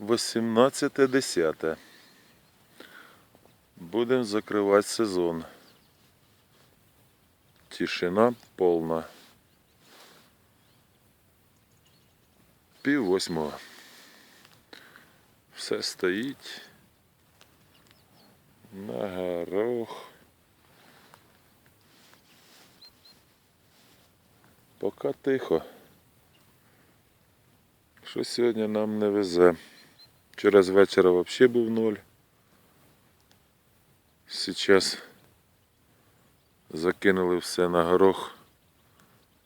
18.10. Будемо закривати сезон. Тишина повна. Пів восьмого. Все стоїть. На горох. Поки тихо. Що сьогодні нам не везе. Вчора з вечора взагалі був ноль. Сейчас закинули все на горох.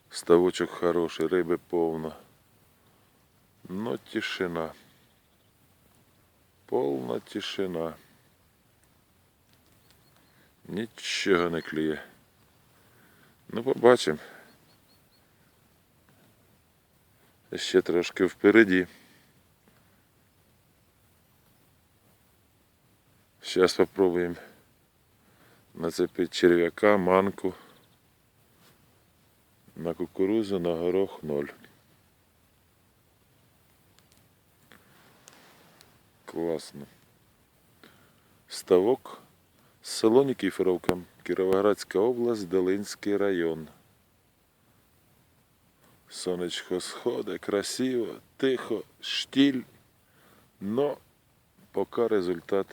Ставочок хороший, риби повно. Но тишина. Повна тишина. Нічого не клює. Ну, побачимо. Ще трошки впереді. Зараз попробуємо нацепити черв'яка, манку. На кукурузу, на горох ноль. Класно. Ставок. Село Нікіфоровка, Кіровоградська область, Долинський район. Сонечко сходить, красиво, тихо, штіль. Но поки результат.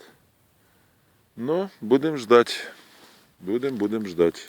Ну, будемо ждати. Будемо, будемо ждати.